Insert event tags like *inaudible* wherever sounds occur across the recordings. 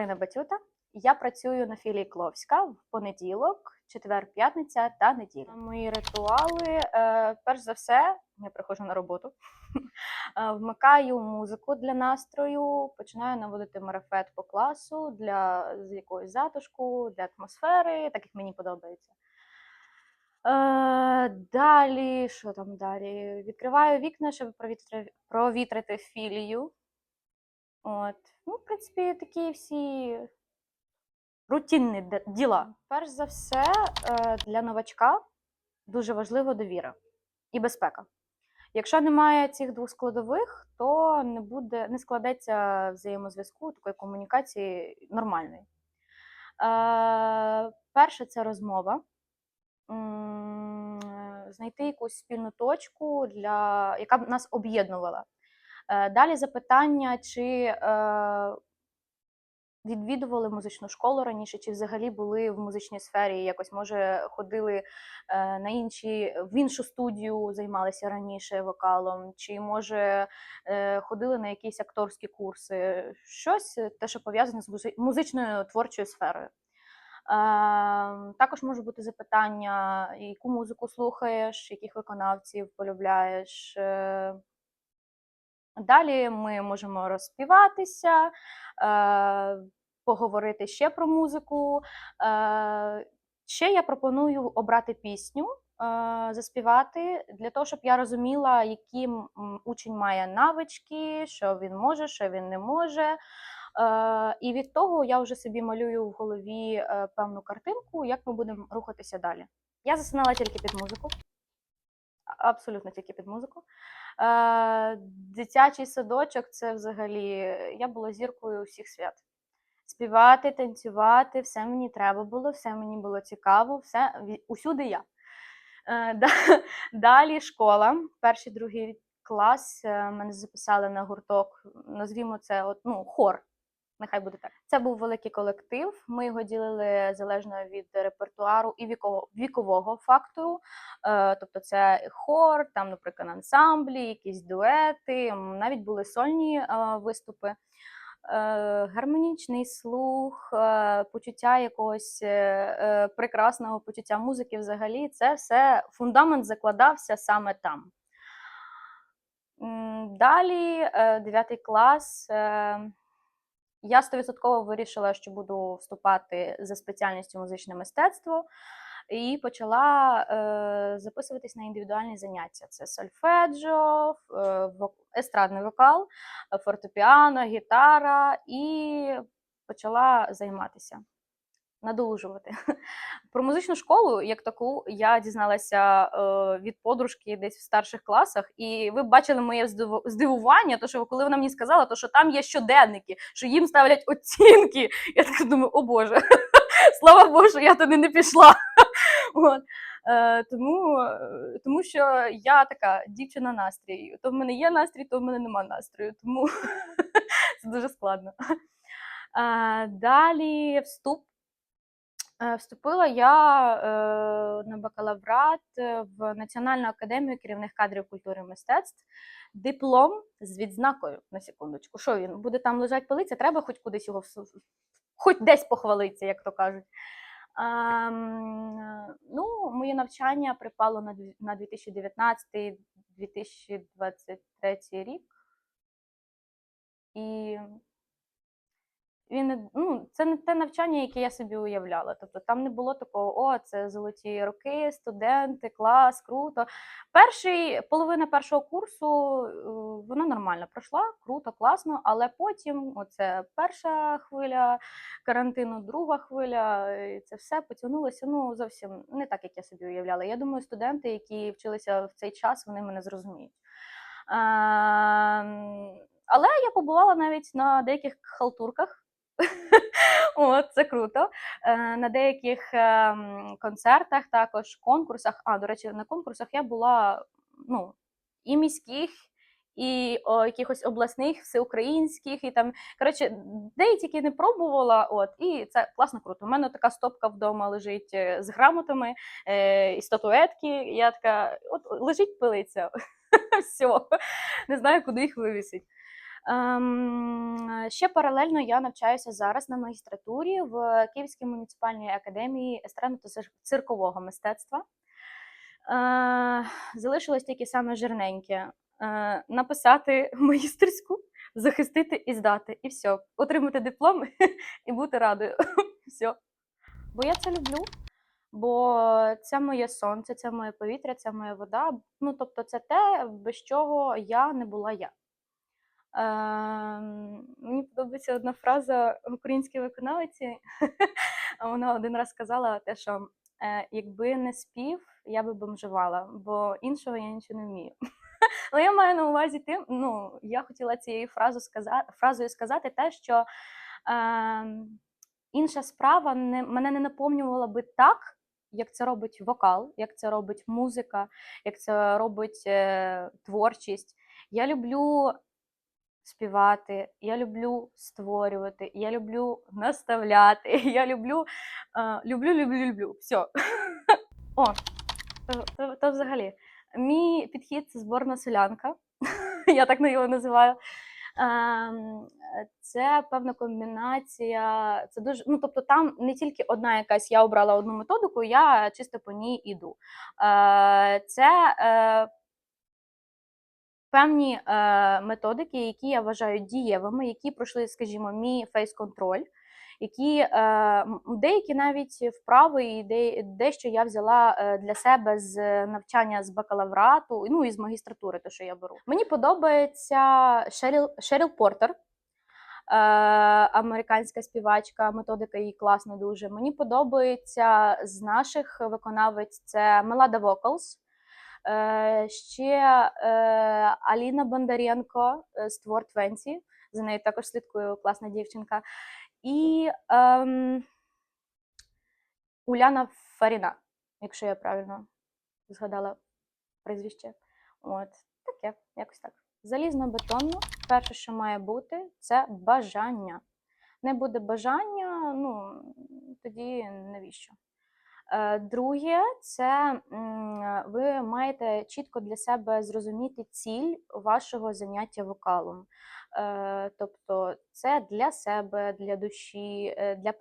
Орина Батюта. Я працюю на філії Кловська в понеділок, четвер, п'ятниця та неділя. Мої ритуали, е, перш за все, я приходжу на роботу, *laughs* е, вмикаю музику для настрою, починаю наводити марафет по класу для з якоїсь затишку, для атмосфери, так як мені подобається. Е, далі, що там далі? Відкриваю вікна, щоб провітрити філію. От. Ну, в принципі, такі всі рутинні діла. Перш за все, е, для новачка дуже важлива довіра і безпека. Якщо немає цих двох складових, то не буде, не складеться взаємозв'язку, такої комунікації нормальної. Е, перше це розмова. Знайти якусь спільну точку, для, яка б нас об'єднувала. Е, Далі запитання, чи е, відвідували музичну школу раніше, чи взагалі були в музичній сфері, якось може ходили е, на інші в іншу студію, займалися раніше вокалом, чи може ходили на якісь акторські курси, щось те, що пов'язане з музи- музичною творчою сферою. Також може бути запитання, яку музику слухаєш, яких виконавців полюбляєш. Далі ми можемо розспіватися, е, поговорити ще про музику. Е, ще я пропоную обрати пісню, е, заспівати для того, щоб я розуміла, які учень має навички, що він може, що він не може. І від того я вже собі малюю в голові певну картинку, як ми будемо рухатися далі. Я засинала тільки під музику. Абсолютно тільки під музику. Е, дитячий садочок це взагалі. Я була зіркою всіх свят. Співати, танцювати, все мені треба було, все мені було цікаво, все усюди я. Е, *laughs* Далі школа, перший, другий клас. е, Мене записали на гурток, назвімо це от, ну, хор. Нехай буде так. Це був великий колектив. Ми його ділили залежно від репертуару і вікового, вікового фактору. Е, тобто це хор, там, наприклад, ансамблі, якісь дуети, навіть були сольні е, виступи. Е, гармонічний слух, е, почуття якогось е, прекрасного почуття музики взагалі, це все фундамент закладався саме там. Далі, е, 9 клас. Я стовідсотково вирішила, що буду вступати за спеціальністю музичне мистецтво, і почала е, записуватись на індивідуальні заняття. Це сольфеджо, е, естрадний вокал, фортепіано, гітара, і почала займатися, надолужувати. *laughs* Про музичну школу, як таку, я дізналася е, від подружки десь в старших класах, і ви бачили моє здивування, то що коли вона мені сказала, то що там є щоденники, що їм ставлять оцінки. *laughs* Я так думаю, о Боже, *laughs* слава Богу, я туди не пішла. От. Е, тому, е, тому що я така дівчина настрій. То в мене є настрій, то в мене нема настрою. Тому це дуже складно. Е, далі вступ. Е, Вступила я е, на бакалаврат е, в Національну академію керівних кадрів культури і мистецтв. Диплом з відзнакою на секундочку. Що він буде там лежать полиця? Треба хоч кудись його хоч десь похвалитися, як то кажуть. Е, ну, моє навчання припало на 2019-2023 рік. І він ну, це не те навчання, яке я собі уявляла. Тобто там не було такого, о, це золоті роки, студенти, клас, круто. Перший, половина першого курсу е, вона нормально пройшла, круто, класно, але потім оце перша хвиля карантину, друга хвиля, і це все потягнулося ну, зовсім не так, як я собі уявляла. Я думаю, студенти, які вчилися в цей час, вони мене зрозуміють. Ем, Але я побувала навіть на деяких халтурках. *laughs* От, це круто. Е, На деяких ем, концертах, також конкурсах. А, до речі, на конкурсах я була ну, і міських, і о, якихось обласних, всеукраїнських, і там, коротше, які не пробувала. От, і це класно круто. У мене така стопка вдома лежить е, з грамотами е, і статуетки. Я така, от лежить пилиця. *laughs* Все, не знаю, куди їх вивісить. Ем, ще паралельно я навчаюся зараз на магістратурі в Київській муніципальній академії естрадно та циркового мистецтва. Е, залишилось тільки саме жирненьке е, написати *laughs* магістерську, захистити і здати, і все. Отримати диплом *laughs* і бути радою. *laughs* все. Бо я це люблю. Бо це моє сонце, це моє повітря, це моя вода. Ну, тобто, це те, без чого я не була я. Ем, мені подобається одна фраза української виконавиці. *laughs* Вона один раз сказала те, що е, якби не спів, я би бомжувала, бо іншого я нічого не вмію. *laughs* Але я маю на увазі тим, ну, я хотіла цією фразою сказати, фразою сказати те, що е, інша справа не, мене не наповнювала би так, як це робить вокал, як це робить музика, як це робить е, творчість. Я люблю співати, я люблю створювати, я люблю наставляти, *laughs* я люблю, люблю, люблю, люблю. Все. *laughs* О, то, то, то взагалі. Мій підхід це зборна селянка. *laughs* Я так його називаю. Ем, Це певна комбінація. Це дуже, ну тобто, там не тільки одна якась, я обрала одну методику, я чисто по ній іду. Е, Це е, певні е, методики, які я вважаю дієвими, які пройшли, скажімо, мій фейс-контроль, які е, деякі навіть вправи, і де, дещо я взяла е, для себе з навчання з бакалаврату, ну і з магістратури, те, що я беру. Мені подобається Шеріл, Шеріл Портер. Е, американська співачка, методика її класна дуже. Мені подобається з наших виконавець це Мелада Vocals. Е, ще е, Аліна Бондаренко е, з Твор Твенті. За нею також слідкую, класна дівчинка. І ем, Уляна Фаріна, якщо я правильно згадала прізвище. От таке, якось так. Залізно-бетонно, перше, що має бути, це бажання. Не буде бажання, ну тоді навіщо? Е, Друге, це ви маєте чітко для себе зрозуміти ціль вашого заняття вокалом. Е, Тобто це для себе, для душі, е, для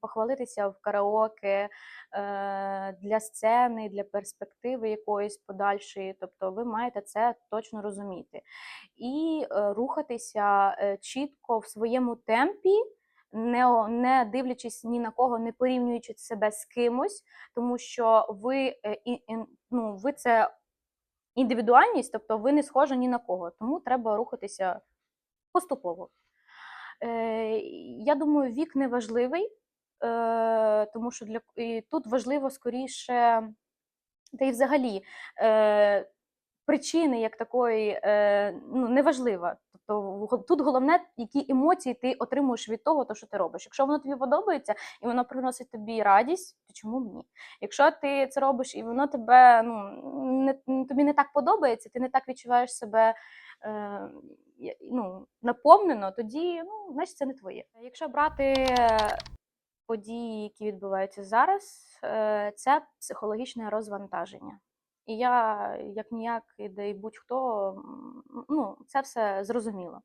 похвалитися в караоке, е, для сцени, для перспективи якоїсь подальшої. Тобто ви маєте це точно розуміти. І е, рухатися е, чітко в своєму темпі не, не дивлячись ні на кого, не порівнюючи себе з кимось, тому що ви, е, ну, ви це індивідуальність, тобто ви не схожі ні на кого, тому треба рухатися поступово. Е, я думаю, вік не важливий, е, тому що для, і тут важливо скоріше, та й взагалі. Причини як такої ну, не. Тобто тут головне, які емоції ти отримуєш від того, то, що ти робиш. Якщо воно тобі подобається і воно приносить тобі радість, то чому ні? Якщо ти це робиш і воно тебе ну, не, тобі не так подобається, ти не так відчуваєш себе е, ну, наповнено, тоді ну, значить це не твоє. Якщо брати події, які відбуваються зараз, е, це психологічне розвантаження. І я, як ніяк, де й будь-хто, ну, це все зрозуміло.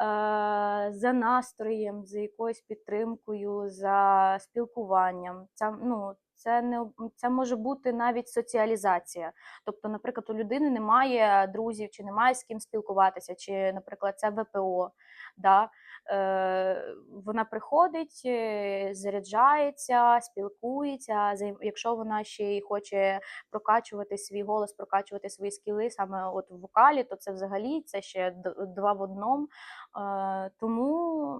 Е, За настроєм, за якоюсь підтримкою, за спілкуванням. Це, ну, це, не, це може бути навіть соціалізація. Тобто, наприклад, у людини немає друзів, чи немає з ким спілкуватися, чи, наприклад, це ВПО. Да? Е, Вона приходить, е, заряджається, спілкується. Якщо вона ще й хоче прокачувати свій голос, прокачувати свої скіли саме от в вокалі, то це взагалі це ще два в одному. Е, Тому,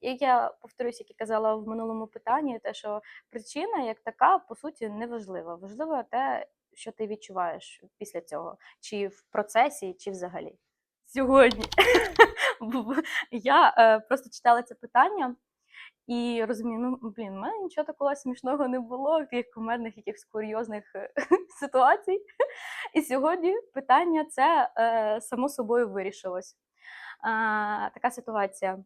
як я повторюсь, як і казала в минулому питанні, те, що причина як така, по суті, не важлива. Важливо те, що ти відчуваєш після цього, чи в процесі, чи взагалі. Сьогодні *laughs* я е, просто читала це питання. І розумію, ну блін, в мене нічого такого смішного не було, яких кумедних, якихось курйозних *laughs* ситуацій. І сьогодні питання це е, само собою вирішилось. Е, така ситуація.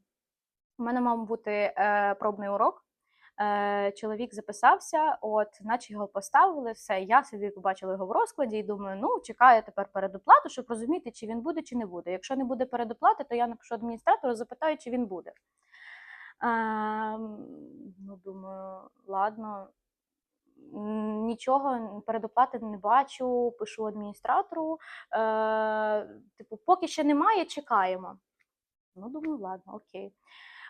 У мене мав бути е, пробний урок. Е, чоловік записався, от, наче його поставили, все. Я собі побачила його в розкладі і думаю, ну, чекаю тепер передоплату, щоб розуміти, чи він буде, чи не буде. Якщо не буде передоплати, то я напишу адміністратору, запитаю, чи він буде. Ем, ну, думаю, ладно. Нічого передоплати не бачу, пишу адміністратору. Е, типу, поки ще немає, чекаємо. Ну, думаю, ладно, окей.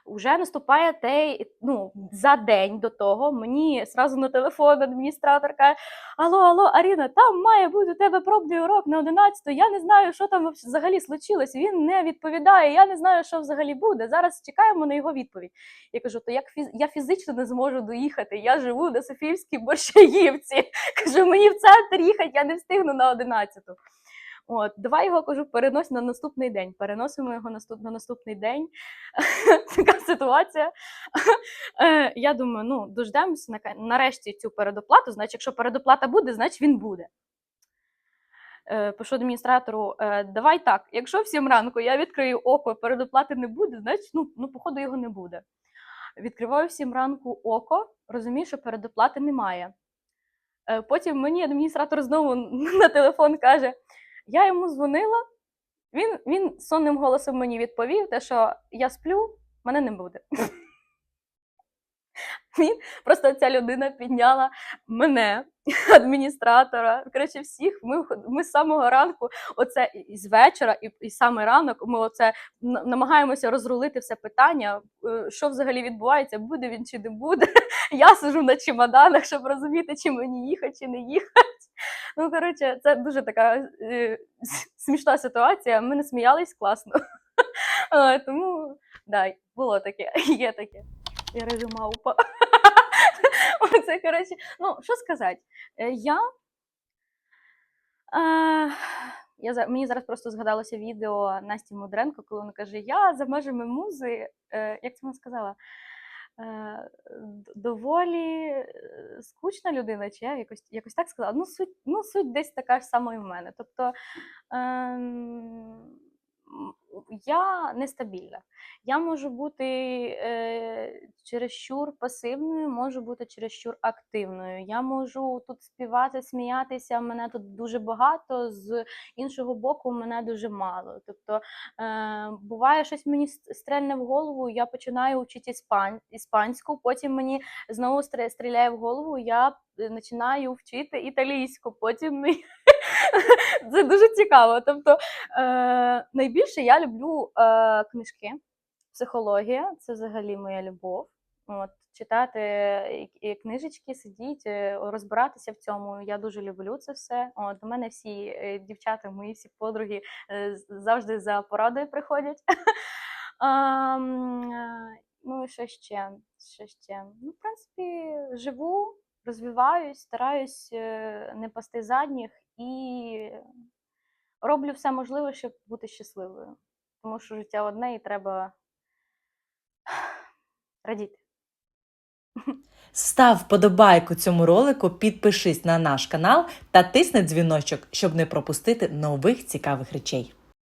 Уже наступає те, ну, за день до того мені сразу на телефон адміністратор каже: Алло, алло, Аріна, там має бути у тебе пробний урок на 11 Я не знаю, що там взагалі случилось. Він не відповідає. Я не знаю, що взагалі буде. Зараз чекаємо на його відповідь. Я кажу: то як фіз... я фізично не зможу доїхати? Я живу на Софіївській Борщаївці. *laughs* Кажу, мені в центр їхати, я не встигну на 11 От, давай його кажу, перенось на наступний день. Переносимо його наступ, на наступний день. *laughs* Така ситуація. *laughs* Е, Я думаю, ну дождемося нарешті цю передоплату. Значить, якщо передоплата буде, значить він буде. Е, Пишу адміністратору, е, давай так, якщо в 7 ранку я відкрию око, передоплати не буде, значить, ну, ну походу його не буде. Відкриваю в 7 ранку око, розумію, що передоплати немає. Потім мені адміністратор знову *laughs* на телефон каже: я йому дзвонила, він, він сонним голосом мені відповів, те, що я сплю, мене не буде. *laughs* Він просто ця людина підняла мене, адміністратора, коротше, всіх. Ми, ми з самого ранку, оце і- з вечора, і, і саме ранок, ми оце намагаємося розрулити все питання, е, що взагалі відбувається, буде він чи не буде. *laughs* Я сижу на чемоданах, щоб розуміти, чи мені їхати, чи не їхати. Ну, коротше, це дуже така е, смішна ситуація. Ми не сміялись класно. *laughs* Е, Тому да, було таке, *laughs* є таке. Я режу мавпа. *laughs* Оце, коротше, ну, що сказати? Е, Я. Е, я мені зараз просто згадалося відео Насті Мудренко, коли вона каже: Я за межами музи, е, як це вона сказала? Е, доволі е, скучна людина, чи я якось, якось так сказала. Ну, суть, ну, суть десь така ж сама і в мене. Тобто м, я нестабільна. Я можу бути е, чересчур пасивною, можу бути чересчур активною. Я можу тут співати, сміятися. Мене тут дуже багато, з іншого боку, мене дуже мало. Тобто е, буває щось мені стрельне в голову, я починаю вчити іспан, іспанську, потім мені знову стр- стріляє в голову, я е, починаю вчити італійську, потім *laughs* це дуже цікаво. Тобто е, найбільше я люблю е, книжки. Психологія це взагалі моя любов. От, читати книжечки, сидіти, розбиратися в цьому. Я дуже люблю це все. От, до мене всі е, дівчата, мої всі подруги е, завжди за порадою приходять. *laughs* Е, ну що ще? Що ще? Ну, в принципі, живу, розвиваюсь, стараюсь е, не пасти задніх і роблю все можливе, щоб бути щасливою. Тому що життя одне і треба радіти. Став вподобайку цьому ролику, підпишись на наш канал та тисни дзвіночок, щоб не пропустити нових цікавих речей.